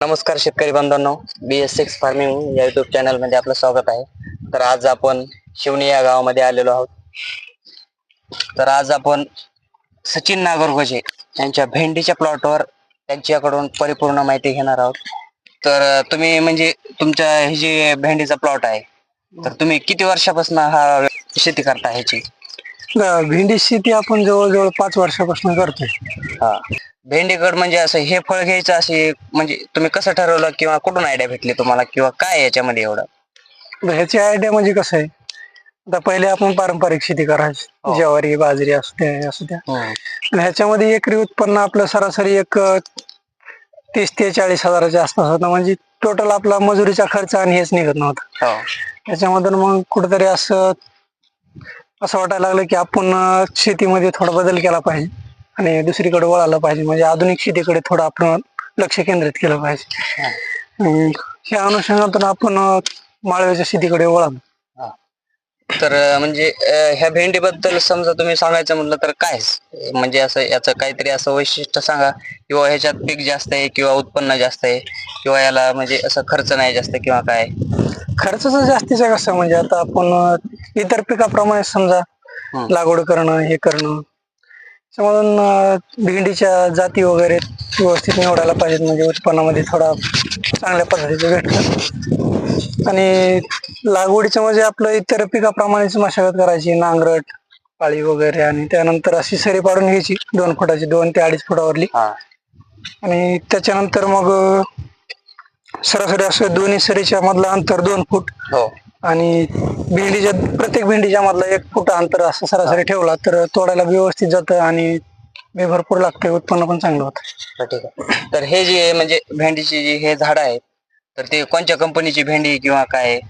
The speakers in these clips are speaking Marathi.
नमस्कार शेतकरी बांधवांनो बी एस सिक्स फार्मिंग या युट्यूब चॅनलमध्ये आपलं स्वागत आहे. तर आज आपण शिवणी या गावामध्ये आलेलो आहोत. तर आज आपण सचिन नागरगोजे यांच्या भेंडीच्या प्लॉटवर त्यांच्याकडून परिपूर्ण माहिती घेणार आहोत. तर तुम्ही म्हणजे तुमच्या हे जे भेंडीचा प्लॉट आहे तर तुम्ही किती वर्षापासून हा शेती करता ह्याची? भेंडी शेती आपण जवळजवळ पाच वर्षापासून करतोय. हा. भेंडीकड म्हणजे असं हे फळ घ्यायचं असे म्हणजे तुम्ही कसं ठरवलं किंवा कुठून आयडिया भेटली तुम्हाला किंवा काय याच्यामध्ये एवढं? तर ह्याची आयडिया म्हणजे कसं आहे आता पहिले आपण पारंपरिक शेती करायची. हो. ज्वारी बाजरी असू द्या असू द्या. आणि ह्याच्यामध्ये एकरी उत्पन्न आपलं सरासरी एक अं, तीस ते चाळीस हजाराच्या आसपास होतं. म्हणजे टोटल आपला मजुरीचा खर्च आणि हेच निघत नव्हतं. हो. त्याच्यामधून मग कुठेतरी असं असं वाटायला लागलं की आपण शेतीमध्ये थोडा बदल केला पाहिजे आणि दुसरीकडे वळालं पाहिजे. म्हणजे आधुनिक शेतीकडे थोडं आपण लक्ष केंद्रित केलं पाहिजे. ह्या अनुषंगातून आपण माळव्याच्या शेतीकडे वळालो. तर म्हणजे ह्या भेंडीबद्दल समजा तुम्ही सांगायचं म्हटलं तर काय? म्हणजे असं याचं काहीतरी असं वैशिष्ट्य सांगा. किंवा ह्याच्यात पीक जास्त आहे किंवा उत्पन्न जास्त आहे किंवा याला म्हणजे असं खर्च नाही जास्त किंवा काय? खर्चाचं जास्तीचा कसं? म्हणजे आता आपण इतर पिकाप्रमाणे समजा. लागवड करणं हे करणं. त्याच्यामधून भेंडीच्या जाती वगैरे व्यवस्थित निवडायला पाहिजेत. म्हणजे उत्पन्नामध्ये थोडा चांगल्या पद्धतीचं भेटतं. आणि लागवडीचं म्हणजे आपलं इतर पिकाप्रमाणेच मशागत करायची. नांगरट पाळी वगैरे. आणि त्यानंतर अशी सरी पाडून घ्यायची. दोन फुटाची दोन ते अडीच फुटावरली. आणि त्याच्यानंतर मग सरासरी असं दोन्ही सरीच्या मधलं अंतर दोन फूट. हो. आणि भेंडीच्या प्रत्येक भेंडीच्या मधलं एक फूट अंतर असं सरासरी ठेवला तर तोडायला व्यवस्थित जातं आणि बी भरपूर लागते उत्पन्न पण चांगलं होतं. तर ठीक आहे. तर हे जे म्हणजे भेंडीची जी हे झाड आहेत तर ते कोणत्या कंपनीची भेंडी किंवा काय?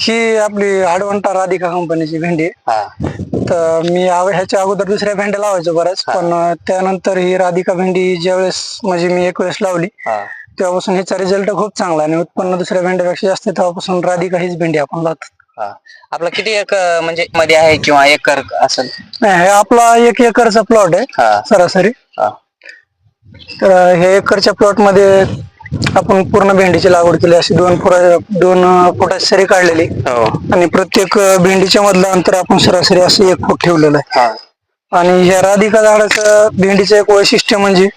ही आपली आडवंटा राधिका कंपनीची भेंडी आहे. हा. तर मी आव- ह्याच्या अगोदर दुसऱ्या भेंड्या लावायचो बऱ्याच पण त्यानंतर ही राधिका भेंडी ज्यावेळेस म्हणजे मी एक वेळेस लावली हा. तेव्हापासून ह्याचा रिझल्ट खूप चांगला आणि उत्पन्न दुसऱ्या भेंड्यापेक्षा जास्त. तेव्हापासून राधिका हीच भेंडी आपण लावतो हा. आपला किती एक म्हणजे मध्ये आहे किंवा एकर असेल? नाही हे आपला एक एकरचा प्लॉट आहे हा. सरासरी. हा. तर हे एकरच्या प्लॉटमध्ये आपण पूर्ण भेंडीची लागवड केली अशी दोन फुटा दोन फुटाची सरी काढलेली. हो. आणि प्रत्येक भेंडीच्या मधलं अंतर आपण सरासरी असं एक फूट ठेवलेलं आहे. हा. आणि ह्या राधिका झाडाचं भेंडीचं एक वैशिष्ट्य म्हणजे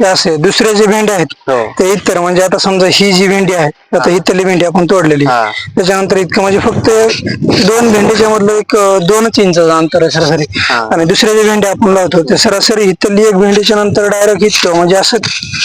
असे दुसरे जे भेंडे आहेत हो. ते इतर म्हणजे आता समजा ही जी भेंडी आहे आता इथली भेंडी आपण तोडलेली. हा. त्याच्यानंतर इतकं म्हणजे फक्त दोन भेंडीच्या मधलं एक अं, दोनच इंचाचं अंतर आहे सरासरी. हा. आणि दुसरे जे भेंडे आपण लावतो ते सरासरी इथली एक भेंडीच्या नंतर डायरेक्ट इतकं म्हणजे असं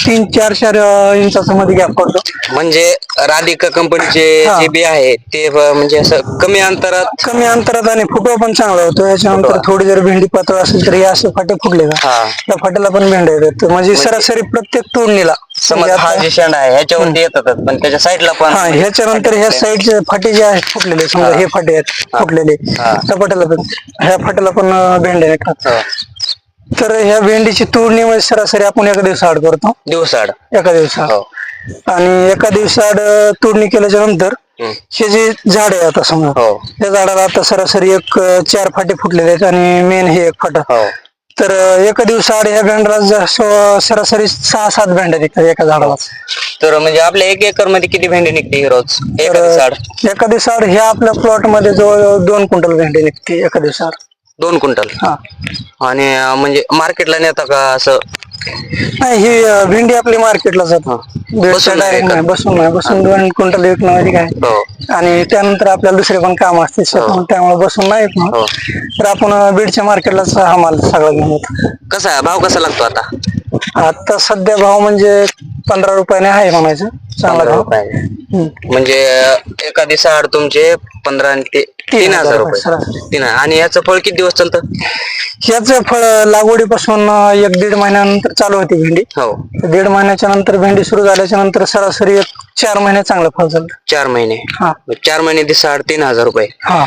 तीन चार चार अं, इंचाचा मध्ये गॅप पडतो. म्हणजे राधिका कंपनीचे हा. जे बी आहे ते ब- म्हणजे असं कमी अंतरात? कमी अंतरात आणि फुटवा पण चांगला होतो. याच्यानंतर फुटवा. थोडी जर भेंडी पातळ असेल तर हे असे फाटे फुटले का हा. त्या फाट्याला पण भेंड्या येतात. म्हणजे सरासरी प्रत्येक तोडणीला. समज हा जे शेंडा आहे ह्याच्यावरती येतात पण त्याच्या साईडला पण हा ह्याच्यानंतर ह्या साईडचे फाटे जे आहेत फुटलेले समजा हे. फाटे आहेत फुटलेले. त्या फाट्याला पण ह्या फाट्याला पण भेंड्या निघतात हो. तर ह्या भेंडीची तोडणी म्हणजे सरासरी आपण एका दिवसाआड करतो. दिवसाड एका दिवसाआड हो. आणि एका दिवसाआड तोडणी केल्याच्यानंतर. हे जे झाड आहे आता समजा हो. त्या झाडाला आता सरासरी एक चार फाटे फुटलेले आहेत आणि मेन हे एक फाटा. तर एका दिवसाआड ह्या स- सरासरी सहा सात भेंड्या निघतात एका झाडाला. तर म्हणजे आपल्या एक एकरमध्ये किती भेंडी निघते ही रोज? एका तर दिवसाड एका दिवसाआड ह्या आपल्या प्लॉटमध्ये जवळ दोन क्विंटल भेंडी निघते एका दिवसाआड दोन क्विंटल? हा. आणि म्हणजे मार्केटला नेता का असं? नाही ही अं, भेंडी आपली मार्केटला जातो बसून नाही बसून नाही बसून दोन क्विंटल विकणं म्हणजे काय? हो. आणि त्यानंतर आपल्याला दुसरे पण काम असते शेतात, त्यामुळे बसून नाही येत हो. तर आपण अं, बीडच्या मार्केटलाच हा माल सगळा घेऊन येतो. कसा आहे? भाव कसा लागतो आता? आता सध्या भाव म्हणजे पंधरा रुपयाने आहे म्हणायचं. चांगला पंधरा भाव. रुपये. हम्म. म्हणजे एका दिवसाआड तुमचे पंधरा आणि ते तीन हजार रुपये. सरासरी. तीन आणि याचं फळ किती दिवस चालतं? ह्याच फळ लागवडीपासून अं, एक दीड महिन्यानंतर चालू होती भेंडी. हो. दीड महिन्याच्या नंतर भेंडी सुरू झाल्याच्यानंतर सरासरी एक चार महिने चांगलं फळ चालतं. चार महिने. हा. चार महिने दिवसाआड तीन हजार रुपये. हा.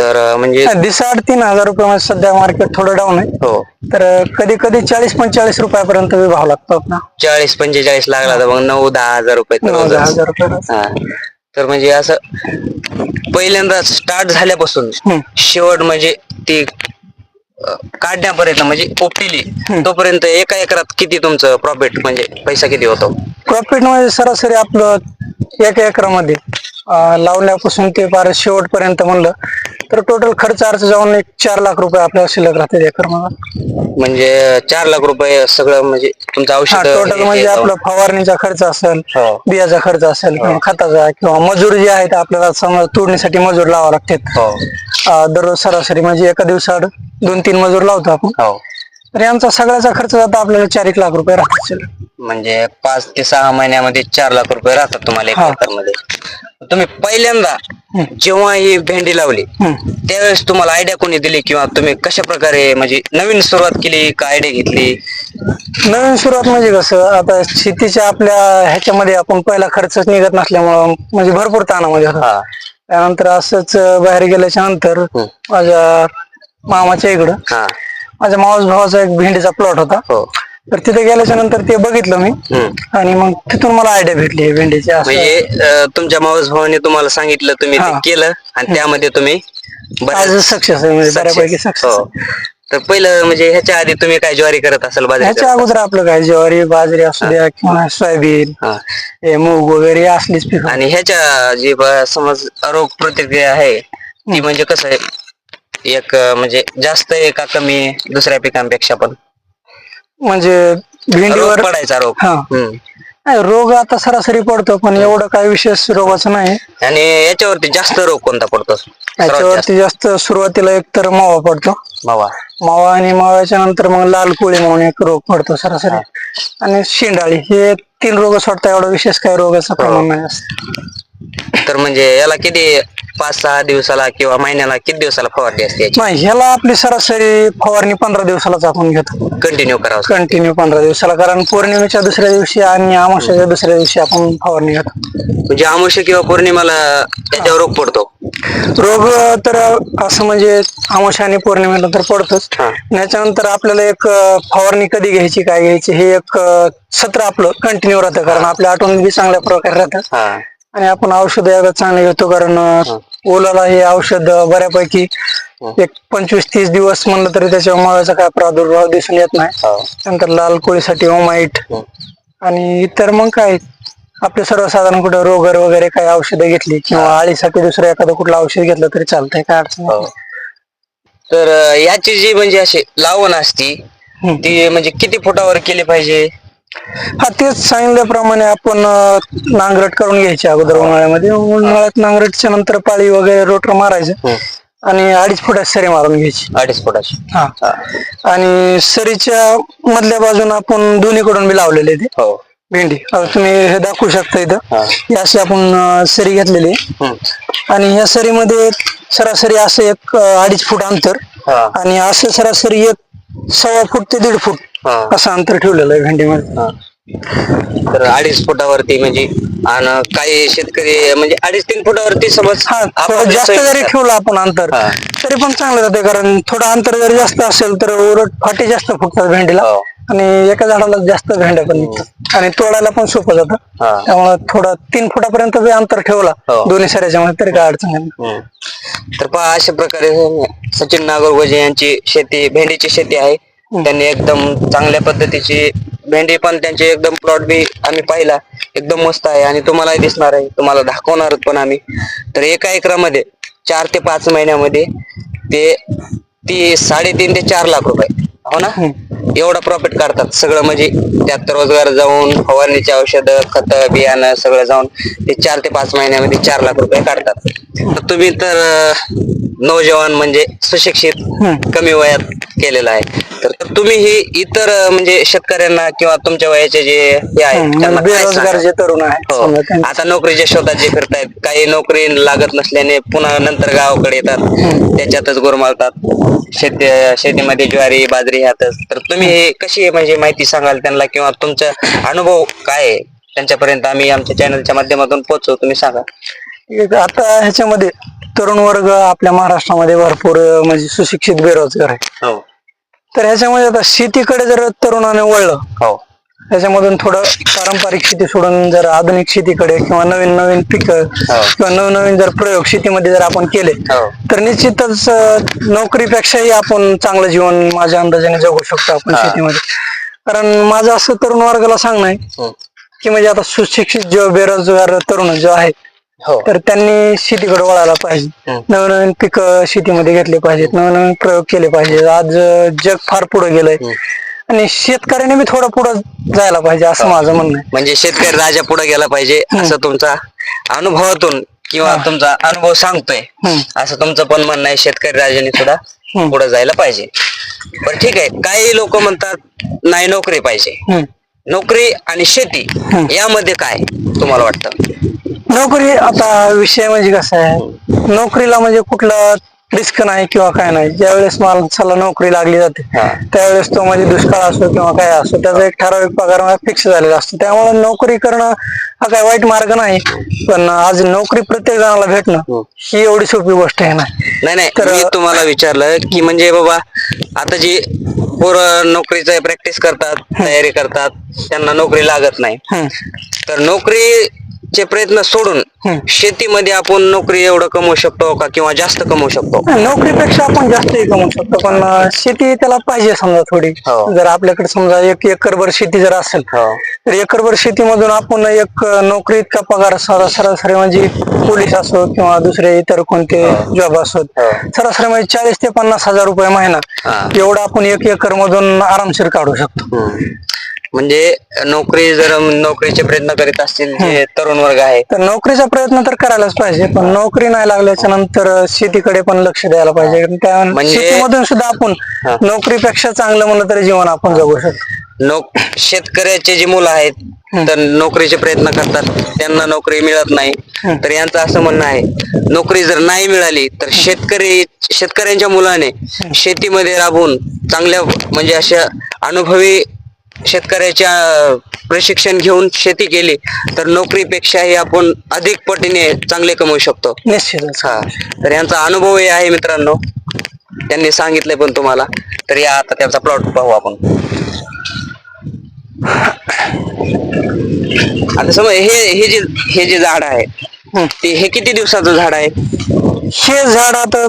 तर अं, म्हणजे दिसाआड तीन हजार रुपये मध्ये सध्या मार्केट थोडं डाऊन आहे. हो. तर कधी कधी चाळीस पंचेचाळीस रुपयापर्यंत बी भाव लागतो आपला. चाळीस पंचेचाळीस लागला तर मग नऊ दहा हजार रुपये तर नऊ दहा रोजच. हजार रुपये हा. तर म्हणजे असं पहिल्यांदा स्टार्ट झाल्यापासून हम्म. शेवट म्हणजे ती अं, काढण्यापर्यंत म्हणजे ओपीली तोपर्यंत एका एकरात किती तुमचं प्रॉफिट म्हणजे पैसा किती होतो? प्रॉफिट म्हणजे सरासरी आपलं एका एकरामध्ये. लावण्यापासून ते फार शेवटपर्यंत म्हणलं तर टोटल खर्च अर्ज जाऊन एक चार लाख रुपये आपल्याला शिल्लक राहते एकर म्हणजे चार लाख रुपये सगळं म्हणजे तुमचं औषध टोटल म्हणजे आपलं फवारणीचा खर्च असेल हो. बियाचा खर्च असेल किंवा खताचा किंवा मजूर जे आहेत आपल्याला समजा तोडणीसाठी मजूर लावा लागतात. हो. दररोज सरासरी म्हणजे एका दिवसाआड दोन तीन मजूर लावतो आपण. हो. तर यांचा सगळ्याचा खर्च जाता आपल्याला चार एक लाख रुपये राहतात शिल्लक. म्हणजे पाच ते सहा महिन्यामध्ये चार लाख रुपये राहतात तुम्हाला हा. एका मध्ये तुम्ही पहिल्यांदा जेव्हा ही भेंडी लावली हम्म. त्यावेळेस तुम्हाला आयडिया कोणी दिली किंवा तुम्ही कशा प्रकारे म्हणजे नवीन सुरुवात केली का आयडिया घेतली? नवीन सुरुवात म्हणजे कसं आता शेतीच्या आपल्या ह्याच्यामध्ये आपण पहिला खर्चच निघत नसल्यामुळं म्हणजे भरपूर ताणामध्ये होता. हा. त्यानंतर असंच बाहेर गेल्याच्यानंतर माझ्या मामाच्या इकडं हा. माझ्या मावस भावाचा एक भेंडीचा प्लॉट होता हो तर तिथे गेल्याच्यानंतर ते बघितलं मी हम्म. आणि मग तिथून मला आयडिया भेटली हे भेंडीची असं म्हणजे अं, तुमच्या मावस भावाने तुम्हाला सांगितलं तुम्ही ते हा. केलं आणि त्यामध्ये तुम्ही बऱ्याच- सक्सेस आहे म्हणजे बऱ्यापैकी. सक्सेस हो. तर पहिलं म्हणजे ह्याच्या आधी तुम्ही काय ज्वारी करत असाल बाजरी ह्याच्या अगोदर आपलं काय ज्वारी बाजरी असू द्या किंवा सोयाबीन हा. हे मूग वगैरे असलीच पिकं आणि ह्याच्या जी ब- समज रोग प्रतिक्रिया आहे ती म्हणजे कसं आहे एक म्हणजे जास्त आहे का कमी आहे दुसऱ्या पिकांपेक्षा पण? म्हणजे रोग भेंडीवर पडायचा रोग. हा. हम्म. नाही, रोग आता सरासरी पडतो पण एवढं काही विशेष रोगाचं नाही. आणि याच्यावरती जास्त रोग कोणता पडतो? सर्वात जास्त याच्यावरती जास्त. सुरुवातीला एक तर मावा पडतो. मावा. मावा आणि माव्याच्या नंतर मग लाल कोळी म्हणून एक रोग पडतो सरासरी. आणि शेंडाळी हे तीन रोग सोडता एवढा विशेष काही रोगाचं प्रमाण नाही असत. तर म्हणजे याला किती पाच सहा दिवसाला किंवा महिन्याला किती दिवसाला फवारणी असते याची? नाही ह्याला आपली सरासरी फवारणी पंधरा दिवसालाच आपण घेतो. कंटिन्यू करावं कंटिन्यू पंधरा दिवसाला कारण पौर्णिमेच्या दुसऱ्या दिवशी आणि अमावस्याच्या दुसऱ्या दिवशी आपण फवारणी घेतो. म्हणजे अमावस्या किंवा पौर्णिमाला याच्यावर रोग पडतो? रोग तर असं म्हणजे अमावस्या आणि पौर्णिमेला तर पडतोच. हा. त्याच्यानंतर आपल्याला एक अं, फवारणी कधी घ्यायची काय घ्यायची हे एक अं, सत्र आपलं कंटिन्यू राहतं. कारण आपल्या आठवण बी चांगल्या प्रकारे राहतात हा. आणि आपण औषध यावेळेस चांगले घेतो कारण ओलाला हे औषध बऱ्यापैकी एक पंचवीस तीस दिवस म्हणलं तरी त्याच्या मुळाचा काय प्रादुर्भाव दिसून येत नाही. नंतर लाल कोळीसाठी ओमाईट आणि इतर मग काय आपले सर्वसाधारण कुठं रोगर वगैरे काही औषधं घेतली किंवा आळीसाठी दुसरं एखादं कुठलं औषध घेतलं तरी चालतंय काय अडचण हो. नाही. तर याची जी म्हणजे अशी लावण असती. ती म्हणजे किती फुटावर केली पाहिजे हा तेच सांगितल्याप्रमाणे आपण नांगरट करून घ्यायची अगोदर उन्हाळ्यामध्ये. उन्हाळ्यात नांगरटच्या नंतर पाळी वगैरे रोटर मारायचं आणि अडीच फुटात सरी मारून घ्यायची. अडीच फुटाची. हा. आणि सरीच्या मधल्या बाजून आपण दोन्हीकडून बी लावलेले ते. हो. भेंडी. आता तुम्ही हे दाखवू शकता इथं. हा. ही अशी आपण सरी घेतलेली. आणि ह्या सरीमध्ये सरासरी असं एक अडीच फूट अंतर. आणि असं सरासरी एक सव्वा फूट ते दीड फूट. असं अंतर ठेवलेलं आहे भेंडीमध्ये हा. तर अडीच फुटावरती म्हणजे आणि काही शेतकरी म्हणजे अडीच तीन फुटावरती समज हा थोडं आपापल्या जास्त जरी. ठेवलं आपण अंतर हा. तरी पण चांगलं जाते कारण थोडं अंतर जरी जास्त असेल तर उलट फाटी जास्त फुटतात भेंडीला हो. आणि एका झाडाला जास्त भेंड्या पण निघतात आणि तोडायला पण सोपं जातं हा. त्यामुळे थोडं तीन फुटापर्यंत जरी अंतर ठेवला हो. दोन्ही सऱ्याच्या मध्ये तरी काय अडचण नाही हम्म. तर पहा अशा प्रकारे सचिन नागरगोजे यांची शेती भेंडीची शेती आहे त्यांनी एकदम चांगल्या पद्धतीची भेंडी पण त्यांची एकदम प्लॉट बी आम्ही पाहिला. एकदम मस्त आहे आणि तुम्हालाही दिसणार आहे. तुम्हाला दाखवणार पण आम्ही. तर एका एकरामध्ये चार ते पाच महिन्यामध्ये ते ती साडेतीन ते चार लाख रुपये. हो ना? एवढा प्रॉफिट काढतात सगळं. म्हणजे त्यात रोजगार जाऊन फवारणीचे औषध खत बियाणं सगळं जाऊन ते चार ते पाच महिन्यामध्ये चार लाख रुपये काढतात. तर तुम्ही तर नौजवान म्हणजे सुशिक्षित कमी वयात केलेलं आहे. तर तुम्ही हे इतर म्हणजे शेतकऱ्यांना किंवा तुमच्या वयाचे जे हे आहेत हम्म, त्यांना म्हणजे काय बेरोजगार सांगाल? जे तरुण आहेत हो. समजा त्यांना- आता नोकरीच्या शोधात जे फिरतायत काही नोकरी लागत नसल्याने पुन्हा नंतर गावाकडे येतात त्याच्यातच गुरमावतात शेती शेतीमध्ये ज्वारी बाजरी ह्यातच. तर तुम्ही हे कशी म्हणजे माहिती सांगाल त्यांना किंवा तुमचा अनुभव काय आहे? त्यांच्यापर्यंत आम्ही आमच्या चॅनलच्या माध्यमातून पोहोचू तुम्ही सांगा. एक आता ह्याच्यामध्ये तरुण वर्ग आपल्या महाराष्ट्रामध्ये भरपूर अं, म्हणजे सुशिक्षित बेरोजगार आहे. हो. तर ह्याच्यामध्ये आता शेतीकडे जर तरुणाने वळलं हो त्याच्यामधून थोडं पारंपरिक शेती सोडून जर आधुनिक शेतीकडे किंवा नवीन नवीन पिकं किंवा नवीन नवीन जर प्रयोग शेतीमध्ये जर आपण केले हो. तर निश्चितच नोकरीपेक्षाही आपण चांगलं जीवन माझ्या अंदाजाने जगू शकतो आपण हा. शेतीमध्ये कारण माझं असं तरुण वर्गाला सांगणं आहे हम्म. की म्हणजे आता सुशिक्षित जो बेरोजगार तरुण जो आहे हो. तर त्यांनी शेतीकडे वळायला पाहिजे. हम्म. नवीन नवीन पिकं शेतीमध्ये घेतले पाहिजेत नवीन नवीन प्रयोग केले पाहिजेत. आज अं, जग फार पुढे गेलंय. आणि शेतकऱ्याने बी थोडं पुढे जायला पाहिजे असं माझं म्हणणं आहे. म्हणजे शेतकरी राजा पुढे गेला पाहिजे असं तुमचा अनुभवातून किंवा तुमचा अनुभव सांगतोय. हम्म. असं तुमचं पण म्हणणं आहे शेतकरी राजाने सुद्धा हम्म. पुढे जायला पाहिजे. बरं ठीक आहे. काही लोक म्हणतात नाही नोकरी पाहिजे. हम्म. नोकरी आणि शेती यामध्ये काय तुम्हाला वाटतं? नोकरी आता विषय म्हणजे कसा आहे? नोकरीला म्हणजे कुठला रिस्क नाही किंवा काय नाही. ज्यावेळेस माणसाला नोकरी लागली जाते हा. त्यावेळेस तो म्हणजे दुष्काळ असो किंवा काय असो त्याचा एक ठराविक पगार फिक्स झालेला असतो. त्यामुळे नोकरी करणं हा काय वाईट मार्ग नाही पण आज नोकरी प्रत्येक जणाला भेटणं ही एवढी सोपी गोष्ट आहे ना. नाही नाही तर- मी तुम्हाला विचारलं की म्हणजे बाबा आता जी पोरं नोकरीचं प्रॅक्टिस करतात तयारी करतात त्यांना नोकरी लागत नाही. तर नोकरीचे प्रयत्न सोडून. शेतीमध्ये आपण नोकरी एवढं कमवू शकतो का किंवा जास्त कमवू शकतो नोकरीपेक्षा आपण जास्तही कमवू शकतो पण शेती त्याला पाहिजे समजा थोडी हो. जर आपल्याकडे समजा एक एकरभर शेती जर असेल हो. तर एकरभर शेतीमधून आपण एक नोकरी इतका पगार सरा- सरासरी म्हणजे पोलीस असो किंवा दुसरे इतर कोणते जॉब असोत हो. सरासरी म्हणजे चाळीस ते पन्नास हजार रुपये महिना. एवढा आपण एक एकर मधून आरामशीर काढू शकतो म्हणजे नोकरी जर नोकरीचे प्रयत्न करीत असतील जे तरुण वर्ग आहे. तर नोकरीचा प्रयत्न तर करायलाच पाहिजे पण नोकरी नाही लागल्याच्या नंतर शेतीकडे पण लक्ष द्यायला पाहिजे. त्या म्हणजे- शेतीमधून सुद्धा आपण. नोकरीपेक्षा चांगलं म्हणलं तरी जीवन आपण जगू शकतो. नोक शेतकऱ्याचे जे मुलं आहेत तर नोकरीचे प्रयत्न करतात. त्यांना नोकरी मिळत नाही. तर यांचं असं म्हणणं आहे नोकरी जर नाही मिळाली तर शेतकरी शेतकऱ्यांच्या मुलाने शेतीमध्ये राबून चांगल्या म्हणजे अशा अनुभवी शेतकऱ्याच्या प्रशिक्षण घेऊन शेती केली तर नोकरीपेक्षाही आपण अधिक पटीने चांगले कमवू शकतो. निश्चितच. हा. तर यांचा अनुभवही आहे मित्रांनो. त्यांनी सांगितलंय पण तुम्हाला. तर या आता त्यांचा प्लॉट पाहू आपण. आता समज हे हे जे हे जे झाड आहे ते हे किती दिवसाचं झाड आहे? हे झाड आता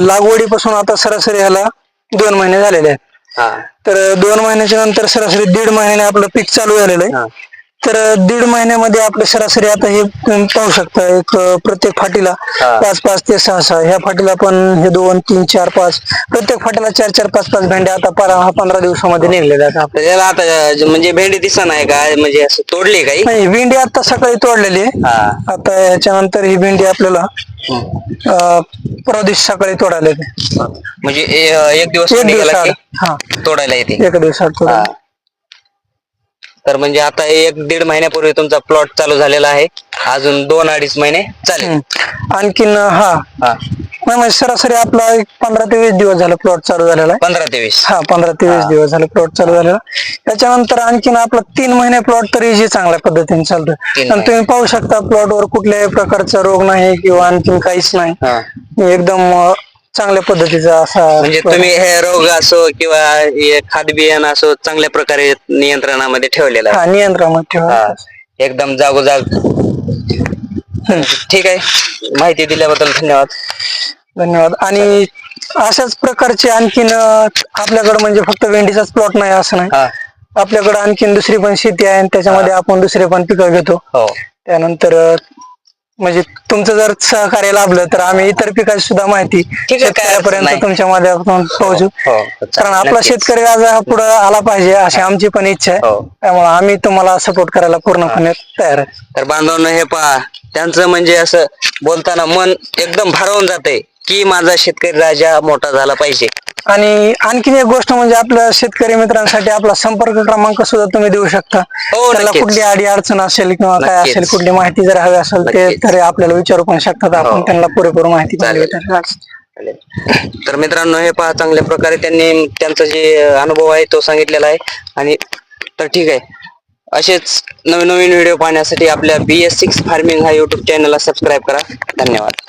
लागवडीपासून आता सरासरी ह्याला दोन महिने झालेले आहेत. हा तर दोन महिन्याच्या नंतर सरासरी दीड महिन्याने आपलं पीक चालू झालेलं. आहे तर दीड महिन्यामध्ये आपलं सरासरी आता हे पाहू शकता एक प्रत्येक फाटीला. पाच पाच ते सहा सहा. ह्या फाटीला पण हे दोन तीन चार पाच. प्रत्येक फाटीला चार चार पाच पाच भेंड्या आता परा पंधरा दिवसामध्ये तर याला आता ज- म्हणजे भेंडी दिसा नाही का? म्हणजे असं तोडली काही? नाही भेंडी आता सकाळी तोडलेली आहे. हा. आता ह्याच्यानंतर ही भेंडी आपल्याला अं, परवा दिवशी सकाळी तोडायला येते. म्हणजे ए- एक दिवस एक निघाला दिवसाआड की हा. तोडायला येते? एका दिवसात हा. तर म्हणजे आता एक दीड महिन्यापूर्वी तुमचा प्लॉट चालू झालेला आहे. अजून दोन अडीच महिने चालेल. हम्म. आणखीन हा. हा. नाही म्हणजे सरासरी आपला एक पंधरा ते वीस दिवस झाला प्लॉट चालू झालेला आहे. पंधरा ते वीस. हा पंधरा ते वीस. दिवस झाले प्लॉट चालू झालेला. त्याच्यानंतर आणखीन आपला तीन महिने प्लॉट तरी जी चांगल्या पद्धतीने चालतोय तीन आणि तुम्ही पाहू शकता प्लॉट वर कुठल्याही प्रकारचा रोग नाही किंवा आणखीन काहीच नाही. हा. एकदम अं, चांगल्या पद्धतीचा असा म्हणजे तुम्ही हे रोग असो किंवा हे खाद बियाणं असो चांगल्या प्रकारे नियंत्रणामध्ये ठेवलेला हा नियंत्रणात ठेवा. एकदम जागोजाग. ठीक आहे. माहिती दिल्याबद्दल धन्यवाद. धन्यवाद. आणि अशाच प्रकारचे आणखीन अं, आपल्याकडे म्हणजे फक्त भेंडीचाच प्लॉट नाही असं नाही. हा. आपल्याकडे आणखीन दुसरी पण शेती आहे आणि त्याच्यामध्ये आपण दुसरे पण पिकं घेतो. हो. त्यानंतर अं, म्हणजे तुमचं जर सहकार्य लाभलं तर आम्ही इतर पिकाची सुद्धा माहिती आहे, काय अडचण शेतकऱ्यापर्यंत नाही. तुमच्या माध्यमातून पोहोचू हो कारण आपला नक्कीच. शेतकरी आज हा पुढे आला पाहिजे अशी आमची पण इच्छा आहे हो. त्यामुळे आम्ही तुम्हाला सपोर्ट करायला पूर्णपणे तयार आहे तर बांधवांनो हे पहा त्यांचं म्हणजे असं बोलताना मन एकदम भारावून जाते की माझा शेतकरी राजा मोठा झाला पाहिजे आणि आणखीन एक गोष्ट म्हणजे आपल्या शेतकरी मित्रांसाठी आपला संपर्क क्रमांक सुद्धा तुम्ही देऊ शकता हो, त्याला नक्कीच. कुठली अडी अडचण असेल किंवा काय नक्कीच. असेल कुठली माहिती जर हवी असेल ते नक्कीच. तर आपल्याला विचारू पण शकतात आपण हो. त्यांना पुरेपूर माहिती पण चालेल. देऊ शकतो. चालेल. तर मित्रांनो हे पहा चांगल्या प्रकारे त्यांनी त्यांचा जे अनुभव आहे तो सांगितलेला आहे आणि तर ठीक आहे असेच नवीन नवीन व्हिडिओ पाहण्यासाठी आपल्या बी एस सिक्स फार्मिंग हा युट्यूब चॅनलला सबस्क्राईब करा धन्यवाद